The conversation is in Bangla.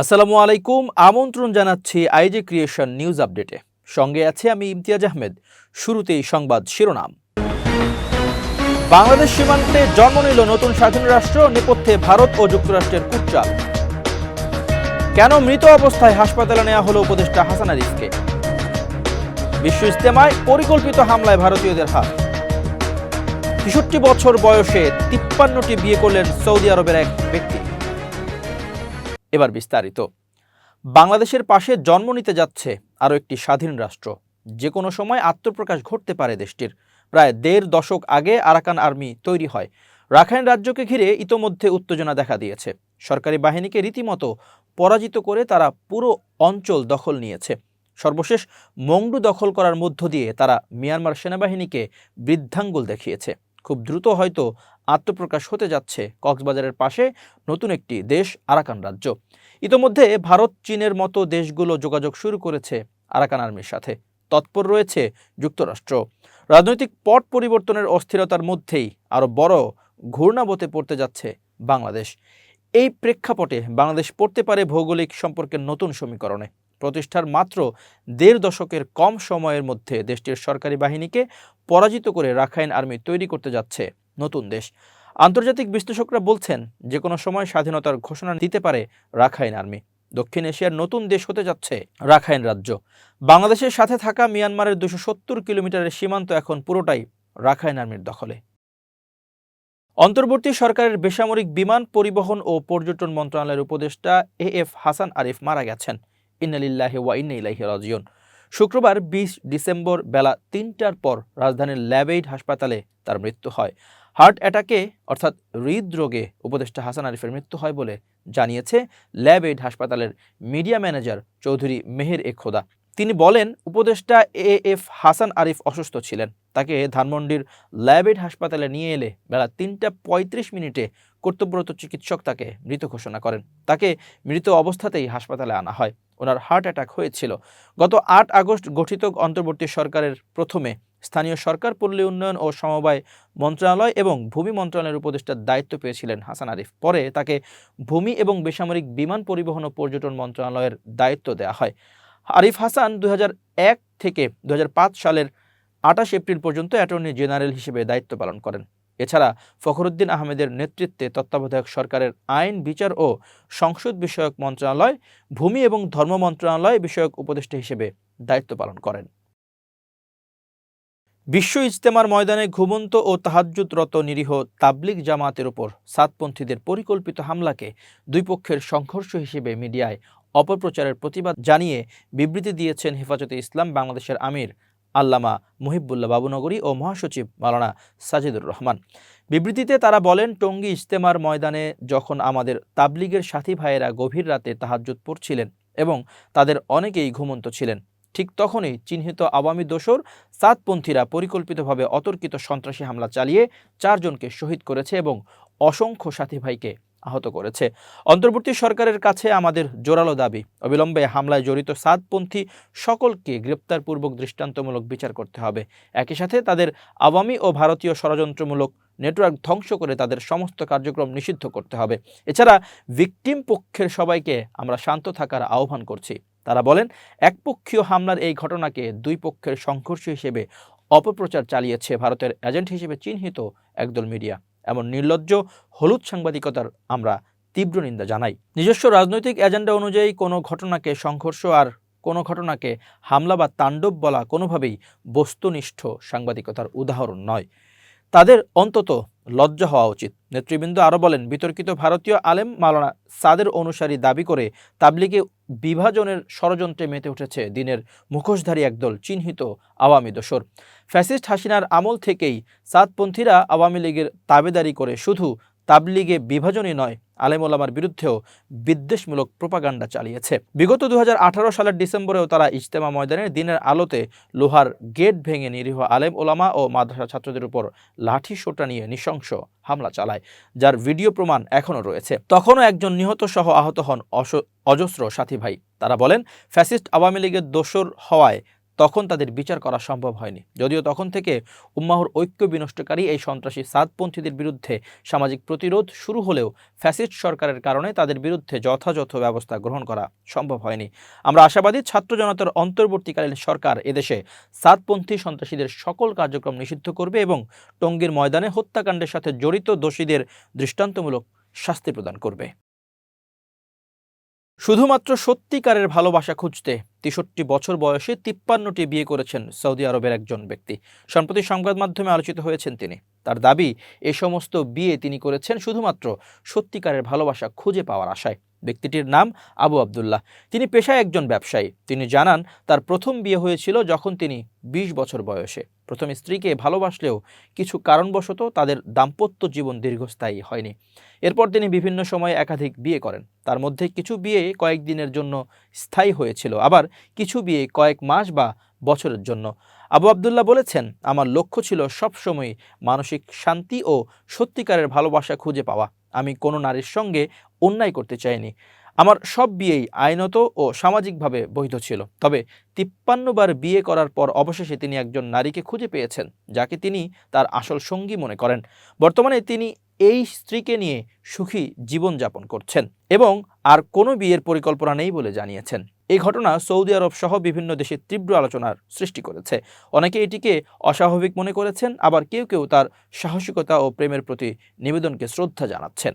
আসসালামু আলাইকুম, আমন্ত্রণ জানাচ্ছি আইজে ক্রিয়েশন নিউজ আপডেটে। সঙ্গে আছে আমি ইমতিয়াজ আহমেদ। শুরুতেই সংবাদ শিরোনাম। বাংলাদেশ সীমান্তে জন্ম নিল নতুন স্বাধীন রাষ্ট্র, নেপথ্যে ভারত ও যুক্তরাষ্ট্রের কুটচাল। কেন মৃত অবস্থায় হাসপাতালে নেওয়া হলো উপদেষ্টা হাসান আরিফকে? বিশ্ব ইস্তেমায় পরিকল্পিত হামলায় ভারতীয়দের হাত। তেষট্টি বছর বয়সে তিপ্পান্নটি বিয়ে করলেন সৌদি আরবের এক ব্যক্তি। এবার বিস্তারিত। বাংলাদেশের পাশে জন্ম নিতে যাচ্ছে আরও একটি স্বাধীন রাষ্ট্র। যে কোনো সময় আত্মপ্রকাশ ঘটতে পারে দেশটির। প্রায় দেড় দশক আগে আরাকান আর্মি তৈরি হয়। রাখাইন রাজ্যকে ঘিরে ইতোমধ্যে উত্তেজনা দেখা দিয়েছে। সরকারি বাহিনীকে রীতিমতো পরাজিত করে তারা পুরো অঞ্চল দখল নিয়েছে। সর্বশেষ মংডু দখল করার মধ্য দিয়ে তারা মিয়ানমার সেনাবাহিনীকে বৃদ্ধাঙ্গুল দেখিয়েছে। খুব দ্রুত হয়তো আত্মপ্রকাশ হতে যাচ্ছে কক্সবাজারের পাশে নতুন একটি দেশ আরাকান রাজ্য। ইতোমধ্যে ভারত, চীনের মতো দেশগুলো যোগাযোগ শুরু করেছে আরাকান আর্মির সাথে। তৎপর রয়েছে যুক্তরাষ্ট্র। রাজনৈতিক পট পরিবর্তনের অস্থিরতার মধ্যেই আরও বড় ঘূর্ণাবতে পড়তে যাচ্ছে বাংলাদেশ। এই প্রেক্ষাপটে বাংলাদেশ পড়তে পারে ভৌগোলিক সম্পর্কের নতুন সমীকরণে। প্রতিষ্ঠার মাত্র দেড় দশকের কম সময়ের মধ্যে দেশটির সরকারি বাহিনীকে পরাজিত করে রাখাইন আর্মি তৈরি করতে যাচ্ছে নতুন দেশ। আন্তর্জাতিক বিশ্লেষকরা বলছেন যে কোনো সময় স্বাধীনতার ঘোষণা দিতে পারে রাখাইন আর্মি। দক্ষিণ এশিয়ার নতুন দেশ হতে যাচ্ছে রাখাইন রাজ্য। বাংলাদেশের সাথে থাকা মিয়ানমারের দুশো সত্তর কিলোমিটারের সীমান্ত এখন পুরোটাই রাখাইন আর্মির দখলে। অন্তর্বর্তী সরকারের বেসামরিক বিমান পরিবহন ও পর্যটন মন্ত্রণালয়ের উপদেষ্টা এ এফ হাসান আরিফ মারা গেছেন। ইন্নালিল্লাহি ওয়া ইন্না ইলাইহি শুক্রবার বিশ ডিসেম্বর বেলা তিনটার পর রাজধানীর ল্যাবেইড হাসপাতালে তার মৃত্যু হয়। হার্ট অ্যাটাকে, অর্থাৎ হৃদরোগে, উপদেষ্টা হাসান আরিফের মৃত্যু হয় বলে জানিয়েছে ল্যাবেইড হাসপাতালের মিডিয়া ম্যানেজার চৌধুরী মেহের এ খোদা। তিনি বলেন, উপদেষ্টা এ এফ হাসান আরিফ অসুস্থ ছিলেন। তাকে ধানমন্ডির ল্যাবেড হাসপাতালে নিয়ে এলে বেলা তিনটা পঁয়ত্রিশ মিনিটে কর্তব্যরত চিকিৎসক তাকে মৃত ঘোষণা করেন। তাকে মৃত অবস্থাতেই হাসপাতালে আনা হয়। ওনার হার্ট অ্যাটাক হয়েছিল। গত আট আগস্ট গঠিত অন্তর্বর্তী সরকারের প্রথমে স্থানীয় সরকার, পল্লী উন্নয়ন ও সমবায় মন্ত্রণালয় এবং ভূমি মন্ত্রণালয়ের উপদেষ্টার দায়িত্ব পেয়েছিলেন হাসান আরিফ। পরে তাকে ভূমি এবং বেসামরিক বিমান পরিবহন ও পর্যটন মন্ত্রণালয়ের দায়িত্ব দেওয়া হয়। আরিফ হাসান দু হাজার এক থেকে দু হাজার পাঁচ সালের আঠাশ এপ্রিল পর্যন্ত অ্যাটর্নি জেনারেল হিসেবে দায়িত্ব পালন করেন। এছাড়া ফখরুদ্দিন আহমেদের নেতৃত্বে তত্ত্বাবধায়ক সরকারের আইন, বিচার ও সংসদ বিষয়ক মন্ত্রণালয়, ভূমি এবং ধর্ম মন্ত্রণালয় বিষয়ক উপদেষ্টা হিসেবে দায়িত্ব পালন করেন। বিশ্ব ইজতেমার ময়দানে ঘুমন্ত ও তাহাজ্জুদরত নিরীহ তাবলিগ জামাতের উপর সাতপন্থীদের পরিকল্পিত হামলাকে দুই পক্ষের সংঘর্ষ হিসেবে মিডিয়ায় অপপ্রচারের প্রতিবাদ জানিয়ে বিবৃতি দিয়েছেন হেফাজতে ইসলাম বাংলাদেশের আমির আল্লামা মুহিবুল্লাহ বাবুনগরী ও মহাসচিব মালানা সাজিদুর রহমান। বিবৃতিতে তারা বলেন, টঙ্গী ইজতেমার ময়দানে যখন আমাদের তাবলিগের সাথী ভাইয়েরা গভীর রাতে তাহাজ্জুদ পড়ছিলেন এবং তাদের অনেকেই ঘুমন্ত ছিলেন, ঠিক তখনই চিহ্নিত আওয়ামী দোসর সাতপন্থীরা পরিকল্পিতভাবে অতর্কিত সন্ত্রাসী হামলা চালিয়ে চারজনকে শহীদ করেছে এবং অসংখ্য সাথী ভাইকে আহত করেছে। অন্তর্বর্তী সরকারের কাছে আমাদের জোরালো দাবি, অবিলম্বে হামলায় জড়িত সাতপন্থী সকলকে গ্রেপ্তারপূর্বক দৃষ্টান্তমূলক বিচার করতে হবে। একই সাথে তাদের আওয়ামী ও ভারতীয় ষড়যন্ত্রমূলক নেটওয়ার্ক ধ্বংস করে তাদের সমস্ত কার্যক্রম নিষিদ্ধ করতে হবে। এছাড়া ভিকটিম পক্ষের সবাইকে আমরা শান্ত থাকার আহ্বান করছি। তারা বলেন, একপক্ষীয় হামলার এই ঘটনাকে দুই পক্ষের সংঘর্ষ হিসেবে অপপ্রচার চালিয়েছে ভারতের এজেন্ট হিসেবে চিহ্নিত একদল মিডিয়া। এমন নির্লজ্জ হলুদ সাংবাদিকতার আমরা তীব্র নিন্দা জানাই। নিজস্ব রাজনৈতিক এজেন্ডা অনুযায়ী কোনো ঘটনাকে সংঘর্ষ আর কোনো ঘটনাকে হামলা বা তাণ্ডব বলা কোনোভাবেই বস্তুনিষ্ঠ সাংবাদিকতার উদাহরণ নয়। তাদের অন্তত লজ্জা হওয়া উচিত। নেতৃবৃন্দ আরও বলেন, বিতর্কিত ভারতীয় আলেম মালানা সাদের অনুসারী দাবি করে তাবলিগে বিভাজনের ষড়যন্ত্রে মেতে উঠেছে দিনের মুখোশধারী একদল চিহ্নিত আওয়ামী দোসর। ফ্যাসিস্ট হাসিনার আমল থেকেই সাতপন্থীরা আওয়ামী লীগের তাবেদারি করে শুধু তাবলিগে বিভাজনই নয় আলেম ওলামার বিরুদ্ধেও বিদ্বেষমূলক প্রোপাগান্ডা চালিয়েছে। বিগত দু হাজার আঠারো সালের ডিসেম্বরেও তারা ইজতেমা ময়দানে দিনের আলোতে লোহার গেট ভেঙে নিরীহ আলেম ওলামা ও মাদ্রাসা ছাত্রদের উপর লাঠি সোটা নিয়ে নৃশংস হামলা চালায়, যার ভিডিও প্রমাণ এখনও রয়েছে। তখনও একজন নিহত সহ আহত হন অজস্র সাথী ভাই। তারা বলেন, ফ্যাসিস্ট আওয়ামী লীগের দোসর হওয়ায় তখন তাদের বিচার করা সম্ভব হয়নি। যদিও তখন থেকে উম্মাহর ঐক্য বিনষ্টকারী এই সন্ত্রাসী সাদপন্থীদের বিরুদ্ধে সামাজিক প্রতিরোধ শুরু হলেও ফ্যাসিস্ট সরকারের কারণে তাদের বিরুদ্ধে যথাযথ ব্যবস্থা গ্রহণ করা সম্ভব হয়নি। আমরা আশাবাদী, ছাত্র জনতার অন্তর্বর্তীকালীন সরকার এদেশে সাদপন্থী সন্ত্রাসীদের সকল কার্যক্রম নিষিদ্ধ করবে এবং টঙ্গীর ময়দানে হত্যাকাণ্ডের সাথে জড়িত দোষীদের দৃষ্টান্তমূলক শাস্তি প্রদান করবে। শুধুমাত্র সত্যিকারের ভালোবাসা খুঁজতে তেষট্টি বছর বয়সে তিপ্পান্নটি বিয়ে করেছেন সৌদি আরবের একজন ব্যক্তি। সম্প্রতি সংবাদ মাধ্যমে আলোচিত হয়েছেন তিনি। তার দাবি, এ সমস্ত বিয়ে তিনি করেছেন শুধুমাত্র সত্যিকারের ভালোবাসা খুঁজে পাওয়ার আশায়। ব্যক্তিটির নাম আবু আবদুল্লাহ। তিনি পেশায় একজন ব্যবসায়ী। তিনি জানান, তার প্রথম বিয়ে হয়েছিল যখন তিনি ২০ বছর বয়সে। প্রথম স্ত্রীকে ভালোবাসলেও কিছু কারণবশত তাদের দাম্পত্য জীবন দীর্ঘস্থায়ী হয়নি। এরপর তিনি বিভিন্ন সময়ে একাধিক বিয়ে করেন। তার মধ্যে কিছু বিয়ে কয়েকদিনের জন্য স্থায়ী হয়েছিল। আবার কিছু বিয়ে কয়েক মাস বা বছরের জন্য। আবু আবদুল্লাহ বলেছেন, আমার লক্ষ্য ছিল সবসময় মানসিক শান্তি ও সত্যিকারের ভালোবাসা খুঁজে পাওয়া। আমি কোনো নারীর সঙ্গে অন্যায় করতে চাইনি আমার সব বিয়েই আইনত ও সামাজিকভাবে বৈধ ছিল। তবে তিপ্পান্ন বার বিয়ে করার পর অবশেষে তিনি একজন নারীকে খুঁজে পেয়েছেন, যাকে তিনি তার আসল সঙ্গী মনে করেন। বর্তমানে তিনি এই স্ত্রীকে নিয়ে সুখী জীবনযাপন করছেন এবং আর কোনো বিয়ের পরিকল্পনা নেই বলে জানিয়েছেন। এই ঘটনা সৌদি আরব সহ বিভিন্ন দেশে তীব্র আলোচনার সৃষ্টি করেছে। অনেকে এটিকে অস্বাভাবিক মনে করেছেন, আবার কেউ কেউ তার সাহসিকতা ও প্রেমের প্রতি নিবেদনকে শ্রদ্ধা জানাচ্ছেন।